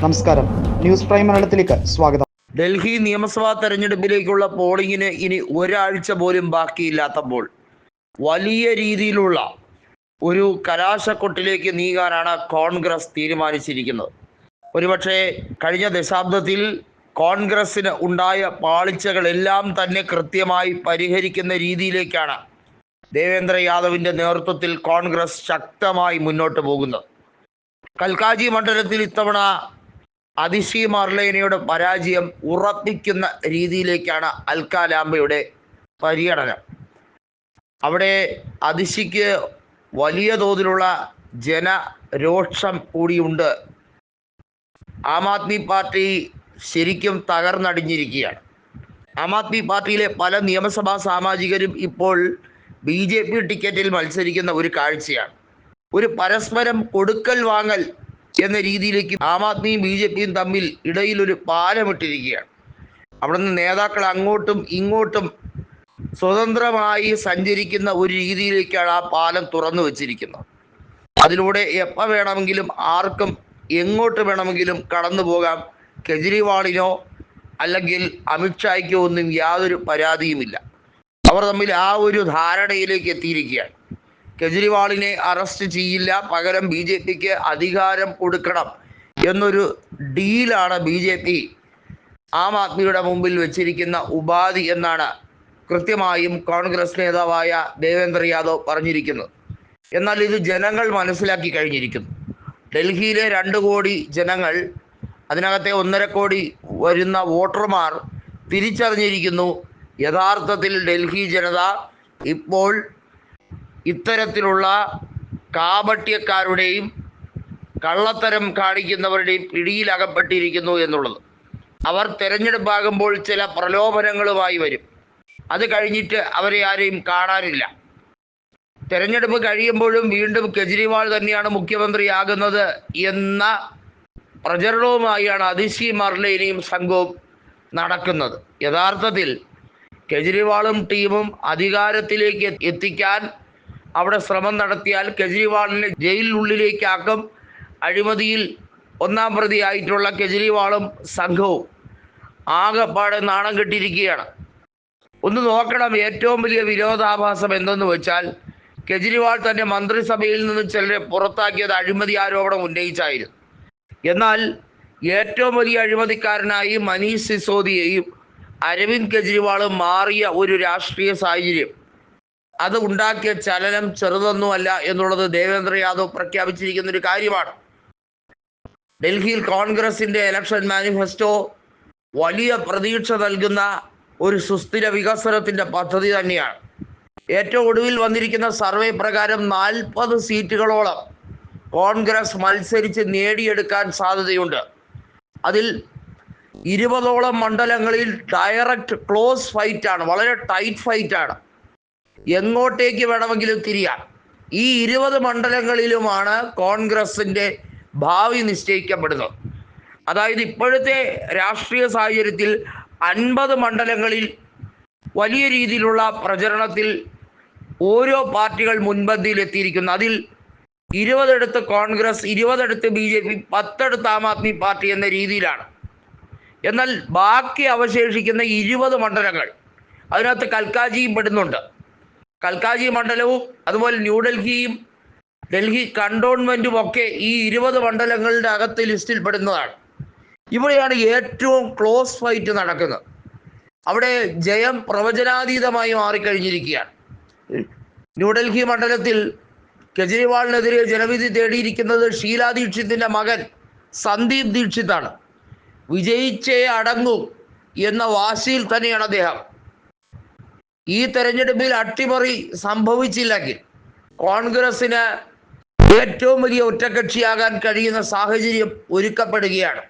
നമസ്കാരം. News prime മലയാളത്തിലേക്ക് സ്വാഗതം. ഡൽഹി നിയമസഭാ തെരഞ്ഞെടുപ്പിലേക്കുള്ള പോളിംഗിന് ഇനി ഒരാഴ്ച പോലും ബാക്കിയില്ലാത്തപ്പോൾ വലിയ രീതിയിലുള്ള ഒരു കലാശക്കൊട്ടിലേക്ക് നീങ്ങാനാണ് കോൺഗ്രസ് തീരുമാനിച്ചിരിക്കുന്നത്. ഒരുപക്ഷെ കഴിഞ്ഞ ദശാബ്ദത്തിൽ കോൺഗ്രസ്സിന് ഉണ്ടായ പാളിച്ചകളെല്ലാം തന്നെ കൃത്യമായി പരിഹരിക്കുന്ന രീതിയിലേക്കാണ് ദേവേന്ദ്ര യാദവിന്റെ നേതൃത്വത്തിൽ കോൺഗ്രസ് ശക്തമായി മുന്നോട്ട് പോകുന്നത്. കൽക്കാജി മണ്ഡലത്തിൽ ഇത്തവണ അതിഷി മർലൈനയുടെ പരാജയം ഉറപ്പിക്കുന്ന രീതിയിലേക്കാണ് അൽക്കാലാംബയുടെ പര്യടനം. അവിടെ അതിശിക്ക് വലിയ തോതിലുള്ള ജനരോക്ഷം കൂടിയുണ്ട്. ആം ആദ്മി പാർട്ടി ശരിക്കും തകർന്നടിഞ്ഞിരിക്കുകയാണ്. ആം ആദ്മി പാർട്ടിയിലെ പല നിയമസഭാ സാമാജികരും ഇപ്പോൾ ബി ജെ പി ടിക്കറ്റിൽ മത്സരിക്കുന്ന ഒരു കാഴ്ചയാണ്. ഒരു പരസ്പരം കൊടുക്കൽ വാങ്ങൽ എന്ന രീതിയിലേക്ക് ആം ആദ്മിയും ബി ജെ പിയും തമ്മിൽ ഇടയിൽ ഒരു പാലമിട്ടിരിക്കുകയാണ്. അവിടുന്ന് നേതാക്കൾ അങ്ങോട്ടും ഇങ്ങോട്ടും സ്വതന്ത്രമായി സഞ്ചരിക്കുന്ന ഒരു രീതിയിലേക്കാണ് ആ പാലം തുറന്നു വച്ചിരിക്കുന്നത്. അതിലൂടെ എപ്പോൾ വേണമെങ്കിലും ആർക്കും എങ്ങോട്ട് വേണമെങ്കിലും കടന്നു പോകാം. കെജ്രിവാളിനോ അല്ലെങ്കിൽ അമിത്ഷായ്ക്കോ ഒന്നും യാതൊരു പരാതിയുമില്ല. അവർ തമ്മിൽ ആ ഒരു ധാരണയിലേക്ക് എത്തിയിരിക്കുകയാണ്. കെജ്രിവാളിനെ അറസ്റ്റ് ചെയ്യില്ല. പകരം ബി ജെ പിക്ക് അധികാരം കൊടുക്കണം എന്നൊരു ഡീലാണ് ബി ജെ പി ആം ആദ്മിയുടെ മുമ്പിൽ വെച്ചിരിക്കുന്ന ഉപാധി എന്നാണ് കൃത്യമായും കോൺഗ്രസ് നേതാവായ ദേവേന്ദ്ര യാദവ് പറഞ്ഞിരിക്കുന്നത് എന്നാൽ ഇത് ജനങ്ങൾ മനസ്സിലാക്കി കഴിഞ്ഞിരിക്കുന്നു. ഡൽഹിയിലെ രണ്ട് കോടി ജനങ്ങൾ അതിനകത്തെ ഒന്നര കോടി വരുന്ന വോട്ടർമാർ തിരിച്ചറിഞ്ഞിരിക്കുന്നു. യഥാർത്ഥത്തിൽ ഡൽഹി ജനത ഇപ്പോൾ ഇത്തരത്തിലുള്ള കാപട്യക്കാരുടെയും കള്ളത്തരം കാണിക്കുന്നവരുടെയും പിടിയിലകപ്പെട്ടിരിക്കുന്നു എന്നുള്ളത്. അവർ തിരഞ്ഞെടുപ്പാകുമ്പോൾ ചില പ്രലോഭനങ്ങളുമായി വരും. അത് കഴിഞ്ഞിട്ട് അവരെ ആരെയും കാണാനില്ല. തെരഞ്ഞെടുപ്പ് കഴിയുമ്പോഴും വീണ്ടും കെജ്രിവാൾ തന്നെയാണ് മുഖ്യമന്ത്രിയാകുന്നത് എന്ന പ്രചരണവുമായാണ് അതിശി മർലേനയും സംഘവും നടക്കുന്നത്. യഥാർത്ഥത്തിൽ കെജ്രിവാളും ടീമും അധികാരത്തിലേക്ക് എത്തിക്കാൻ അവിടെ ശ്രമം നടത്തിയാൽ കെജ്രിവാളിനെ ജയിലിനുള്ളിലേക്കാക്കും. അഴിമതിയിൽ ഒന്നാം പ്രതിയായിട്ടുള്ള കെജ്രിവാളും സംഘവും ആകെപ്പാടെ നാണം കെട്ടിയിരിക്കുകയാണ്. ഒന്ന് നോക്കണം ഏറ്റവും വലിയ വിരോധാഭാസം എന്തെന്ന് വെച്ചാൽ കെജ്രിവാൾ തന്റെ മന്ത്രിസഭയിൽ നിന്ന് ചിലരെ പുറത്താക്കിയത് അഴിമതി ആരോപണം ഉന്നയിച്ചായിരുന്നു. എന്നാൽ ഏറ്റവും വലിയ അഴിമതിക്കാരനായി മനീഷ് സിസോദിയെയും അരവിന്ദ് കെജ്രിവാളും മാറിയ ഒരു രാഷ്ട്രീയ സാഹചര്യം അത് ഉണ്ടാക്കിയ ചലനം ചെറുതൊന്നുമല്ല എന്നുള്ളത് ദേവേന്ദ്ര യാദവ് പ്രഖ്യാപിച്ചിരിക്കുന്ന ഒരു കാര്യമാണ്. ഡൽഹിയിൽ കോൺഗ്രസിന്റെ ഇലക്ഷൻ മാനിഫെസ്റ്റോ വലിയ പ്രതീക്ഷ നൽകുന്ന ഒരു സുസ്ഥിര വികസനത്തിന്റെ പദ്ധതി തന്നെയാണ്. ഏറ്റവും ഒടുവിൽ വന്നിരിക്കുന്ന സർവേ പ്രകാരം നാൽപ്പത് സീറ്റുകളോളം കോൺഗ്രസ് മത്സരിച്ച് നേടിയെടുക്കാൻ സാധ്യതയുണ്ട്. അതിൽ ഇരുപതോളം മണ്ഡലങ്ങളിൽ ഡയറക്റ്റ് ക്ലോസ് ഫൈറ്റ് ആണ് വളരെ ടൈറ്റ് ഫൈറ്റ് ആണ്. എങ്ങോട്ടേക്ക് വേണമെങ്കിലും തിരിയാം. ഈ ഇരുപത് മണ്ഡലങ്ങളിലുമാണ് കോൺഗ്രസിന്റെ ഭാവി നിശ്ചയിക്കപ്പെടുന്നത്. അതായത് ഇപ്പോഴത്തെ രാഷ്ട്രീയ സാഹചര്യത്തിൽ അൻപത് മണ്ഡലങ്ങളിൽ വലിയ രീതിയിലുള്ള പ്രചരണത്തിൽ ഓരോ പാർട്ടികൾ മുൻപന്തിയിൽ എത്തിയിരിക്കുന്നു അതിൽ ഇരുപതെടുത്ത് കോൺഗ്രസ് ഇരുപതെടുത്ത് ബി ജെ പി പത്തെടുത്ത് ആം ആദ്മി പാർട്ടി എന്ന രീതിയിലാണ്. എന്നാൽ ബാക്കി അവശേഷിക്കുന്ന ഇരുപത് മണ്ഡലങ്ങൾ അതിനകത്ത് കൽക്കാജിയും പെടുന്നുണ്ട്. കൽക്കാജി മണ്ഡലവും അതുപോലെ ന്യൂഡൽഹിയും ഡൽഹി കണ്ടോൺമെന്റും ഒക്കെ ഈ ഇരുപത് മണ്ഡലങ്ങളുടെ അകത്ത് ലിസ്റ്റിൽ പെടുന്നതാണ്. ഇവിടെയാണ് ഏറ്റവും ക്ലോസ് ഫൈറ്റ് നടക്കുന്നത്. അവിടെ ജയം പ്രവചനാതീതമായി മാറിക്കഴിഞ്ഞിരിക്കുകയാണ്. ന്യൂഡൽഹി മണ്ഡലത്തിൽ കെജ്രിവാളിനെതിരെ ജനവിധി തേടിയിരിക്കുന്നത് ഷീലാ ദീക്ഷിത്തിന്റെ മകൻ സന്ദീപ് ദീക്ഷിത്താണ്. വിജയിച്ചേ അടങ്ങും എന്ന വാശിയിൽ തന്നെയാണ് അദ്ദേഹം. ഈ തെരഞ്ഞെടുപ്പിൽ അട്ടിമറി സംഭവിച്ചില്ലെങ്കിൽ കോൺഗ്രസിന് ഏറ്റവും വലിയ ഒറ്റക്കക്ഷിയാകാൻ കഴിയുന്ന സാഹചര്യം ഒരുക്കപ്പെടുകയാണ്.